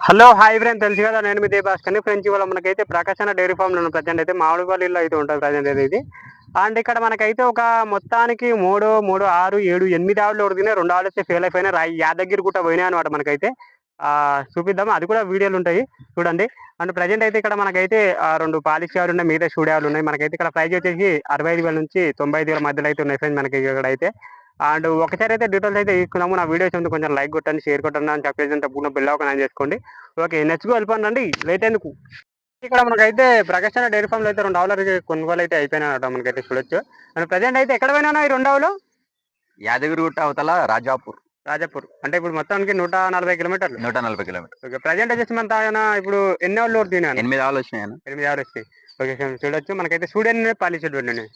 Hello hi friend తెలుసు కదా నేను మీ దేబాస్కర్ని ఫ్రెండ్స్ ఇవాళ మనకైతే ప్రకాశన డైరీ ఫామ్లో ప్రజెంట్ అయితే మామిడిపల్లిలో అయితే ఉంటుంది ప్రజెంట్ అయితే ఇది. అండ్ ఇక్కడ మనకైతే ఒక మొత్తానికి మూడు మూడు ఆరు ఏడు ఎనిమిది ఆవులు ఉడికినాయి రెండు ఆవులు వచ్చి ఫెయిల్ అయిపోయినాయి రా- యాదగిరి గుట్ట పోయినాయి అనమాట మనకైతే. చూపిద్దాం. అది కూడా వీడియోలు ఉంటాయి చూడండి. అండ్ ప్రజెంట్ అయితే ఇక్కడ మనకైతే ఆ, రెండు పాలిష్ ఆవులు ఉన్నాయి మిగతా స్టూడియో ఆవులు ఉన్నాయి. మనకైతే ఇక్కడ ప్రైజ్ వచ్చేసి అరవై ఐదు వేల నుంచి తొంభై ఐదు వేల మధ్యలో అయితే ఉన్నాయి ఫ్రెండ్స్ మనకి ఇక్కడ అయితే. అండ్ ఒకసారి అయితే డీటెయిల్స్ అయితే తీసుకున్నాము నా వీడియోస్ ఉంది కొంచెం లైక్ కొట్టండి షేర్ కొట్టండి అని చెప్పేసి తప్పకుండా బిల్ ఒక చేసుకోండి. ఓకే నెక్స్ట్ వెళ్ళిపోండి లేట్ ఎందుకు? ఇక్కడ మనకైతే ప్రకాశన డైరీ ఫామ్లో అయితే రెండు ఆవులు కొనుగోలు అయితే అయిపోయినాయట మనకైతే చూడొచ్చు. అండ్ ప్రజెంట్ అయితే ఎక్కడ పోయినా ఈ రెండు ఆవులు? యాదగిరిగుట్ట అవతల రాజాపూర్. రాజాపూర్. అంటే ఇప్పుడు మొత్తానికి నూట నలభై కిలోమీటర్లు. నూట నలభై కిలోమీటర్. ఓకే ప్రజెంట్ వచ్చేసి మన ఇప్పుడు ఎన్ని ఆవులు తినాను ఎనిమిది ఆవులు వచ్చినాయి అన్న. ఎనిమిది ఆవులు వచ్చాయి ఓకే చూడొచ్చు. మనకైతే స్టూడెంట్ పాలిసెడ్ ఉండండి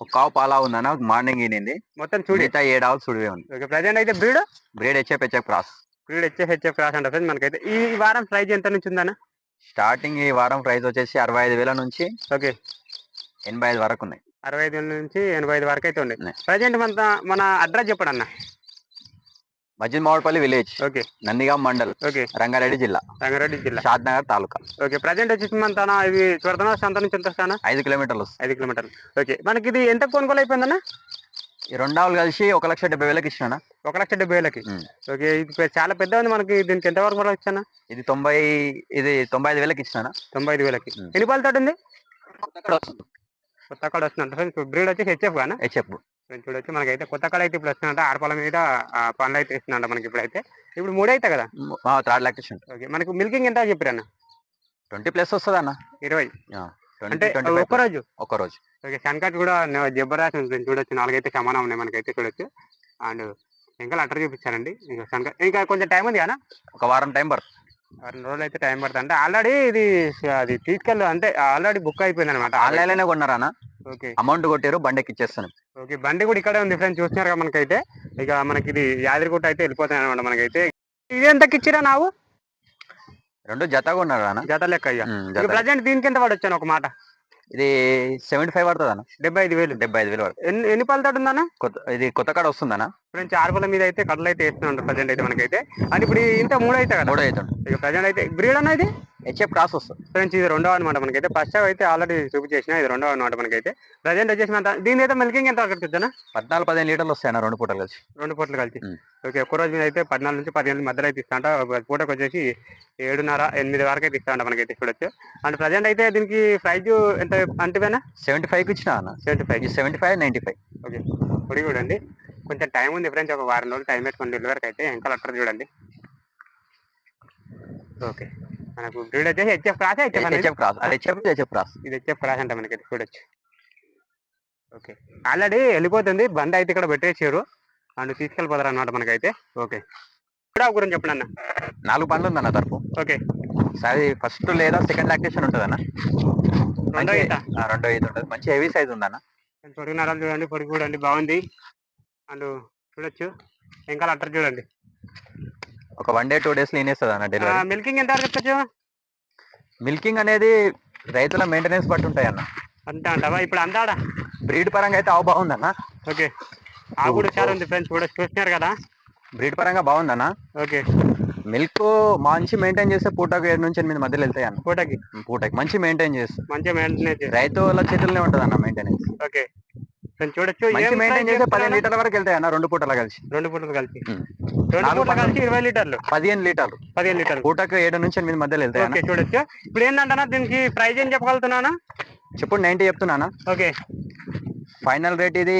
ఒక కావు పాలా ఉందన్న మార్నింగ్ ఈనింది. మొత్తం చూడి. మిగతా ఏడు ఆవులు సుడివే ఉంది ఓకే ప్రజెంట్ అయితే breed? Breed HF HF cross. Breed HF HF cross అంటే ఫ్రెండ్స్ మనకైతే. ఈ వారం ప్రైజ్ ఎంత నుంచి ఉందన్న? స్టార్టింగ్ ఈ వారం ప్రైస్ వచ్చేసి అరవై ఐదు వేల నుంచి ఓకే. ఎనభై ఐదు వరకు ఉన్నాయి. అరవై ఐదు నుంచి ఎనభై ఐదు వరకు అయితే ఉన్నాయి. ప్రజెంట్ మన మన అడ్రస్ చెప్పండి అన్న Majid Mavadapalli village okay. Nandigam mandal okay. Rangareddy జిల్లా. రంగారెడ్డి జిల్లా. షాద్ నగర్ తాలూకా. ఓకే ప్రజెంట్ వచ్చేసి మన తన ఇది చూడతానా సంత నుంచి ఎంత ఐదు కిలోమీటర్లు వస్తుంది. ఐదు కిలోమీటర్లు. ఓకే మనకి ఇది ఎంత కొనుగోలు అయిపోయిందన్న ఈ రెండు ఆవులు కలిసి ఒక లక్ష డెబ్బై వేలకు ఇచ్చిన ఒక లక్ష డెబ్బై వేలకి. ఓకే ఇది చాలా పెద్ద ఉంది మనకి దీనికి ఎంత వరకు వచ్చానా ఇది తొంభై ఇది తొంభై ఐదు వేలకు ఇచ్చిన తొంభై ఐదు వేలకి. ఎన్ని పాలు తోటి ఉంది అక్కడ వస్తుంది. కొత్త కాడ వస్తుందంట బ్రీడ్ వచ్చి హెచ్ఎఫ్ గానా? హెచ్ఎఫ్. ఫ్రెండ్స్ చూడొచ్చు. మనకైతే కొత్త కాడ అయితే ఇప్పుడు వస్తుందంట. ఆడపాల మీద పనులు అయితే ఇస్తుందంట మనకి ఇప్పుడైతే. ఇప్పుడు మూడు అయితే కదా థర్డ్ లాక్టేషన్ ఓకే. మనకి మిల్కింగ్ ఎంత చెప్పారన్న? ట్వంటీ ప్లస్ వస్తుంది అన్న ఇరవై అంటే ట్వంటీ ఒక్క రోజు ఒక రోజు ఓకే. సన్కట్ కూడా ఫ్రెండ్స్ చూడొచ్చు. నాలుగైతే సమానం ఉన్నాయి మనకైతే చూడొచ్చు. అండ్ ఇంకా లెటర్ చూపించారండి. ఇంకా సన్కట్ ఇంకా కొంచెం టైం ఉంది కదా ఒక వారం టైం పడుతుంది. రెండు రోజులు అయితే టైం పడుతుంది. అంటే ఆల్రెడీ ఇది అది తీసుకెళ్ళి అంటే ఆల్రెడీ బుక్ అయిపోయింది అనమాట ఆన్లైన్లోనే కొన్నారా అమౌంట్ కొట్టారు బండికి ఇచ్చేస్తాను ఓకే బండి కూడా ఇక్కడే ఉంది ఫ్రెండ్స్ చూస్తున్నారు కదా మనకైతే. ఇక మనకి ఇది యాదగిరిగుట్ట అయితే వెళ్ళిపోతాయి అనమాట మనకైతే. ఇది ఎంతకి ఇచ్చిరా నావు? రెండు జత కొన్నారు అన్న. జత లెక్క అయ్యా ప్రజెంట్ దీనికి ఎంత పడొచ్చాను ఒక మాట? ఇది సెవెంటీ ఫైవ్ పడుతుంది అన్న. డెబ్బై ఐదు వేలు. డెబ్బై ఐదు వేలు ఎన్ని ఎన్ని పళ్ళ తోటి ఉందన్న? కొత్త ఇది కొత్త కాడ వస్తుందన్న ఫ్రెండ్స్ ఆరుపల మీద అయితే కడలు అయితే వేస్తున్నాడు ప్రజెంట్ అయితే మనకైతే. అండ్ ఇప్పుడు ఇంత మూడు కదా. మూడో అవుతుంది ఇక ప్రజెంట్ అయితే బ్రీడ్ అన్న ఇది? హెచ్ఎఫ్ క్రాస్ వస్తుంది. ఫ్రెండ్స్ ఇది రెండవ అనమాట మనకైతే. ఫస్ట్ అయితే ఆల్రెడీ చూపించేసిన ఇది రెండవ అనమాట మనకైతే. ప్రజెంట్ వచ్చేసి మన దీని అయితే మిల్కింగ్ ఎంత వచ్చానా పద్నాలుగు పదిహేను లీటర్లు వస్తాయి అన్న రెండు పూటలు కలిసి. రెండు పూటలు కలిసి. ఓకే ఒక్క రోజు మీద అయితే పద్నాలుగు నుంచి పదిహేను మధ్యలో అయితే ఇస్తాంట. ఒక పూటకు వచ్చేసి ఏడున్నర ఎనిమిది వరకు అయితే ఇస్తాంట మనకైతే చూడొచ్చు. అండ్ ప్రజెంట్ అయితే దీనికి ప్రైజ్ ఎంత అంటేనా సెవెంటీ ఫైవ్కి ఇచ్చిన అన్న. Seventy five seventy five ninety five okay పొడి చూడండి. కొంచెం టైం ఉంది ఫ్రెండ్స్ ఒక వారం రోజులు టైం పెట్టుకోండి డెలివరీకి అయితే ఇంకా లెటర్ చూడండి. ఓకే మనకు బ్రీడ్ వచ్చేసి హెచ్ఎఫ్ క్రాస్ హెచ్ఎఫ్ క్రాస్ అది హెచ్ఎఫ్ హెచ్ఎఫ్ క్రాస్ ఇది హెచ్ఎఫ్ క్రాస్ అంట మనకి చూడొచ్చు. ఓకే ఆల్రెడీ వెళ్ళిపోతుంది బండి అయితే ఇక్కడ పెట్టేసారు. అండ్ తీసుకెళ్ళిపోతారు అన్నమాట మనకైతే. ఓకే కూడా గురించి చెప్పండి అన్న. నాలుగు పనులు ఉందన్న తరపు. ఓకే సరే ఫస్ట్ లేదా సెకండ్ లాక్టేషన్ ఉంటుంది అన్న రెండో ఈత. ఆ, రెండో ఇది ఉంటుంది. మంచి హెవీ సైజ్ ఉందన్న. పొడుగు నరాలు చూడండి పొడుగు చూడండి బాగుంది. అండ్ చూడొచ్చు. ఇంకా లెటర్ చూడండి. ఒక వన్ డే టూ డేస్ లేనేస్తుంది అన్న డెలివరీ మిల్కింగ్ ఎంత వరకు మిల్కింగ్ అనేది రైతుల మెయింటెనెన్స్ బట్టి ఉంటాయి అన్న. అంతే అంటావా? ఇప్పుడు అందాడా? బ్రీడ్ పరంగా అయితే ఆవు బాగుందన్న ఓకే. ఆ కూడా చాలా ఉంది ఫ్రెండ్స్ కూడా చూస్తున్నారు కదా? బ్రీడ్ పరంగా బాగుందన్న ఓకే. మిల్క్ మంచి మెయింటైన్ చేస్తే పూటకు ఏడు నుంచి ఎనిమిది మధ్యలో వెళ్తాయి అన్న. పూటకి? పూటకి మంచి మెయింటైన్ చేస్తే. మంచిగా మెయింటెనెన్స్ చేసి రైతు వాళ్ళ చేతుల్లోనే ఉంటుంది అన్న మెయింటెనెన్స్ ఓకే. చూడొచ్చు మెయింటైన్ చేస్తే? పదిహేను లీటర్ల వరకు వెళ్తాయి అన్న రెండు పూటలు కలిసి. రెండు పూటలు కలిసి. రెండు నాలుగు పూటలు. కలిసి ఇరవై లీటర్లు. పదిహేను లీటర్లు. పదిహేను లీటర్లు. పూటకు ఏడు నుంచి ఎనిమిది మధ్యలో వెళ్తాయి ఓకే చూడొచ్చు. ఇప్పుడు ఏంటంటే దీనికి ప్రైజ్ ఏం చెప్పగలుగుతున్నానా చెప్పు నైన్టీ చెప్తున్నానా ఓకే. ఫైనల్ రేట్ ఇది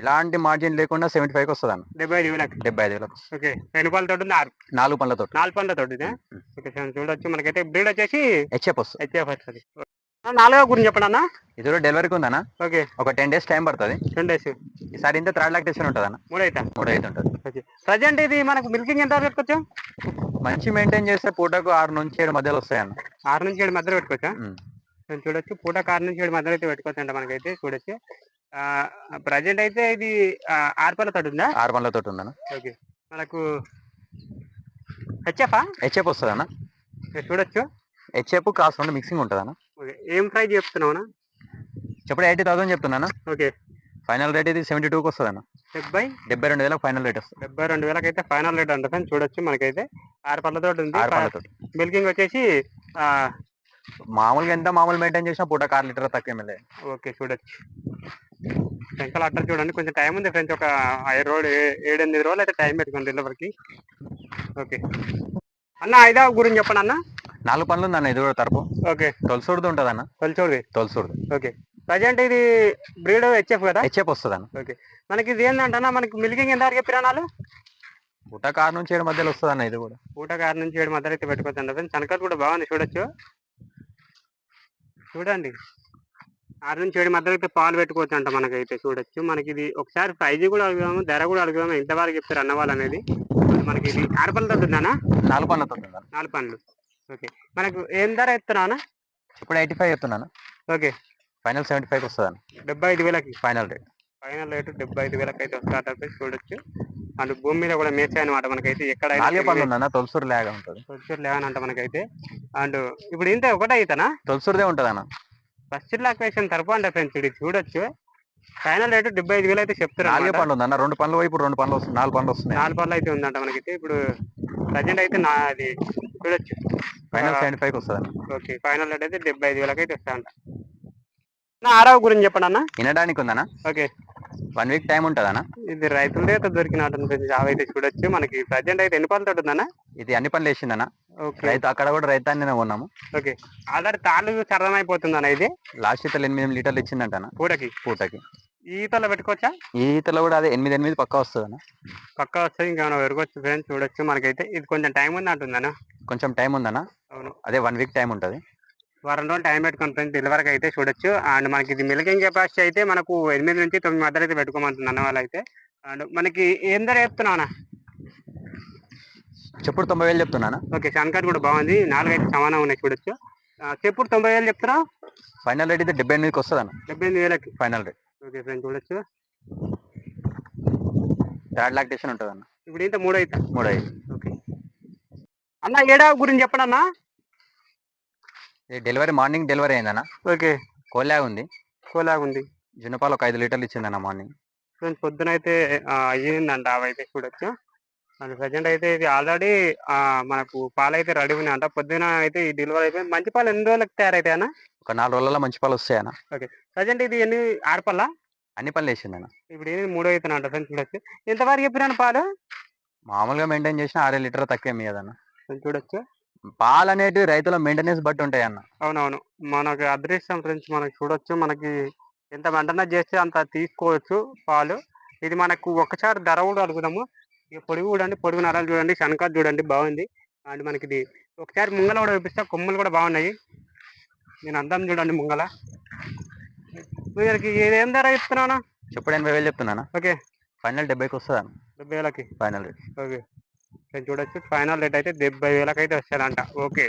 ఎలాంటి మార్జిన్ లేకుండా సెవెంటీ ఫైవ్ వస్తుంది అన్న. డెబ్బై ఐదు వేలకు. డెబ్బై ఐదు వేలకు. ఓకే రెండు పాల తోటి ఉంది? ఆరు. నాలుగు నాలుగు పండ్ల తోటి ఓకే చూడొచ్చు. మనకైతే బ్రీడ్ వచ్చేసి హెచ్ఎఫ్ వస్తుంది. హెచ్ఎఫ్ వస్తుంది. నాలుగో గురించి చెప్పండి అన్న ఇది కూడా డెలివరీకి ఉందన్న. ఓకే. ఒక టెన్ డేస్ టైం పడుతుంది. రెండు డేస్ ఈసారి ఇంత థర్డ్ లాక్టేషన్ ఉంటుంది అన్న మూడు అయితే మూడు అయితే ఉంటుంది. ఓకే. ప్రజెంట్ ఇది మనకు మిల్కింగ్ ఎంత పెట్టుకోవచ్చు? మంచి మెయింటైన్ చేస్తే పూటకు ఆరు నుంచి ఏడు మధ్యలో వస్తాయి అన్న ఆరు నుంచి ఏడు మధ్యలో పెట్టుకోవచ్చా? చూడొచ్చు. పూట ఆరు నుంచి ఏడు మధ్యలో అయితే పెట్టుకోవచ్చు అంట మనకైతే చూడొచ్చు. ప్రజెంట్ అయితే ఇది ఆరు పళ్ళ తోటి ఉందా? ఆరు పనులతో ఉందన్న. ఓకే. మనకు హెచ్ఎఫా? హెచ్ఎఫ్ వస్తుంది అన్న చూడొచ్చు. హెచ్ఎఫ్ క్రాస్ రెండు మిక్సింగ్ ఉంటుంది అన్న? ఓకే. ఏం ప్రైజ్ చెప్తున్నావునా చెప్పుడు ఎయిటీ థౌసండ్ చెప్తున్నానా ఓకే. ఫైనల్ రేట్ ఇది సెవెంటీ టూకి వస్తుంది అన్న. డెబ్బై డెబ్బై రెండు వేలకు ఫైనల్ రేట్ వస్తుంది. డెబ్బై రెండు వేలకైతే ఫైనల్ రేట్ అంటే చూడొచ్చు మనకైతే. ఆరు పళ్ళతో ఉంది. ఆరు పళ్ళతో మిల్కింగ్ వచ్చేసి మామూలుగా ఎంత మామూలు మెయింటైన్ చేసినా పూట ఆరు లీటర్ తక్కువ వెళ్ళే ఓకే చూడొచ్చు. శంకల్ అట్టర్ చూడండి కొంచెం టైం ఉంది ఫ్రెండ్స్ ఒక ఐదు రోజులు ఏడెనిమిది రోజులు అయితే టైం పెట్టుకోండి డెలివరీకి ఓకే. అన్న ఐదా గురించి చెప్పండి అన్న. నాలుగు పనులు ఉందన్న ఇది కూడా తరపు. ఓకే. తొలసూడుది ఉంటుంది అన్న తొలిచూడి తొలసూడుది ఓకే. ప్రజెంట్ ఇది బ్రీడ్ హెచ్ఎఫ్ కదా? హెచ్ఎఫ్ వస్తుంది అన్న ఓకే. మనకి ఇది ఏంటంటే మనకి మిల్కింగ్ ఎంత వరకు చెప్పిరానాలు పూట కారు నుంచి ఏడు మధ్యలో వస్తుంది అన్న ఇది కూడా. ఊట కారు నుంచి ఏడు మధ్యలో అయితే పెట్టుకోవచ్చు ఫ్రెండ్స్ చనకలు కూడా బాగుంది చూడొచ్చు. చూడండి. ఆరు నుంచి ఏడు మధ్యలో అయితే పాలు పెట్టుకోవచ్చు అంట మనకైతే చూడొచ్చు. మనకి ఇది ఒకసారి ప్రైజ్ కూడా అడుగుదాము ధర కూడా అడుగుదాము ఎంతవరకు చెప్తారు అన్న వాళ్ళు అనేది. మనకి ఇది ఆరు పనులు ఉందన్నా నాలుగు పనులతో నాలుగు పనులు. ఓకే. మనకు ఏం ధర ఎత్తున్నా ఇప్పుడు ఎయిటీ ఫైవ్ చెప్తున్నాను ఓకే. ఫైనల్ సెవెంటీ ఫైవ్ వస్తుంది డెబ్బై ఐదు వేలకి? Final rate. ఫైనల్ రేటు డెబ్బై ఐదు వేలకి అయితే వస్తుంది చూడొచ్చు. అండ్ భూమి మీద కూడా మేసే అనమాట మనకైతే ఉందన్న తొలసూరు లాగా ఉంటుంది. తొలిచూరు లేవని అంట మనకైతే. అండ్ ఇప్పుడు ఇంత ఒకటే అవుతానా తొలసూరుదే ఉంటుంది అన్న ఫస్ట్ లాక్వేషన్ తరపు అంటే ఫ్రెండ్స్. ఇది చూడొచ్చు. ఫైనల్ రేటు డెబ్బై ఐదు వేలు అయితే చెప్తున్నారు నాలుగే. పనులు ఉందన్న రెండు పనులు పోయి ఇప్పుడు రెండు పనులు వస్తుంది నాలుగు పనులు వస్తున్నాయి. నాలుగు పనులు అయితే ఉందంట మనకైతే. ఇప్పుడు ప్రజెంట్ అయితే నా అది చూడొచ్చు. ఫైనల్ సెవెంటీ ఫైవ్ వస్తుంది ఓకే ఫైనల్ రేట్ అయితే డెబ్బై ఐదు వేలకి అయితే వస్తాయంట. నా ఆరవ గురించి చెప్పండి అన్న వినడానికి ఉందన్న. ఓకే. వన్ వీక్ టైం ఉంటుంది ఇది దొరికినట్టు ఫ్రెండ్స్ అవి అయితే చూడొచ్చు. మనకి ప్రజెంట్ అయితే ఎన్ని పనులతో ఉందన్న ఇది అన్ని పనులు వేసిందన్న ఓకే. రైతు అక్కడ కూడా రైతాన్ని కొన్నాము. ఓకే. ఆల్రెడీ తాళ్ళు సరళమైపోతుంది అన్న ఇది? లాస్ట్ ఈతలు ఎనిమిది లీటర్లు ఇచ్చిందంట పూటకి? పూటకి. ఈతలో పెట్టుకోవచ్చా? ఈతలో కూడా అదే ఎనిమిది ఎనిమిది పక్కా వస్తుంది అన్న పక్కా వస్తుంది ఇంకా మనం పెరగొచ్చు ఫ్రెండ్స్ చూడొచ్చు. మనకైతే ఇది కొంచెం టైం ఉంది అంటుందన్న కొంచెం టైం ఉందన్న? అవును. అదే వన్ వీక్ టైం ఉంటుంది. వారం రోజులు టైం పెట్టుకుని ఫ్రెండ్స్ డెలివరీకి అయితే చూడొచ్చు. అండ్ మనకి ఇది మిల్కింగ్ కెపాసిటీ అయితే మనకు ఎనిమిది నుంచి తొమ్మిది మధ్యలో అయితే పెట్టుకోమంటుంది అన్న వాళ్ళు అయితే అండ్ మనకి ఏం ధర చెప్తున్నావునా చెప్పుడు తొంభై వేలు చెప్తున్నాను ఓకే షాన్కాట్ కూడా బాగుంది. నాలుగు అయితే సమానం ఉన్నాయి చూడొచ్చు. చెప్పుడు తొంభై వేలు చెప్తున్నావు ఫైనల్ రేట్ అయితే డెబ్బై ఎనిమిదికి వస్తుంది అన్న. డెబ్బై ఎనిమిది వేలకి? ఫైనల్ రేట్ ఓకే ఫ్రెండ్స్ చూడొచ్చు. థర్డ్ లాక్టేషన్ ఉంటుంది అన్న ఇప్పుడు ఇంత మూడు అయితే మూడు ఐదు ఓకే. అన్న ఏడా గురించి చెప్పండి అన్న. డెలివరీ మార్నింగ్ డెలివరీ అయిందన్న. ఓకే. కోలాగా ఉంది కోలాగా ఉంది జున్నపాలు ఒక ఐదు లీటర్లు ఇచ్చిందన్న మార్నింగ్. పొద్దున అయితే అయ్యిందంట అవి అయితే చూడొచ్చు. అండ్ ప్రజెంట్ అయితే ఇది ఆల్రెడీ మనకు పాలు అయితే రెడీ ఉన్నాయంట. పొద్దున అయితే ఈ డెలివరీ అయిపోయింది. మంచి పాలు ఎన్ని రోజులకు అన్న? ఒక నాలుగు రోజులలో మంచి పాలు వస్తాయన్న. ప్రజెంట్ ఇది ఎన్ని ఆరు పళ్ళ అన్ని పనులు వేసిందన్న. ఇప్పుడు ఏది మూడో అవుతున్నా ఫ్రెండ్స్ చూడొచ్చు. ఎంతవరకు చెప్పినాను పాలు? మామూలుగా మెయింటైన్ చేసిన ఆరే లీటర్ తక్కువ మీ కదన్న చూడొచ్చు. పాలు అనేటివి రైతుల మెయింటెనెన్స్ బట్టి ఉంటాయి అన్న అవునవును. మనకి అదృష్టం ఫ్రెండ్స్ మనకి చూడొచ్చు. మనకి ఎంత వెంటనే చేస్తే అంత తీసుకోవచ్చు పాలు. ఇది మనకు ఒకసారి ధర కూడా అడుగుదాము. ఇక పొడుగు చూడండి పొడుగు నరాలు చూడండి శనకాలు చూడండి బాగుంది. అండ్ మనకి ఇది ఒకసారి ముంగల కూడా చూపిస్తా కొమ్ములు కూడా బాగున్నాయి. నేను అందం చూడండి ముంగల. వీరికి ఏం ధర ఇస్తున్నానా చెప్పుడు ఎనభై వేలు చెప్తున్నాను? ఓకే. ఫైనల్ డెబ్బైకి వస్తుంది? డెబ్బై వేలకి. Final okay. నేను చూడొచ్చు. ఫైనల్ రేట్ అయితే డెబ్బై వేలకైతే వస్తాడంట ఓకే.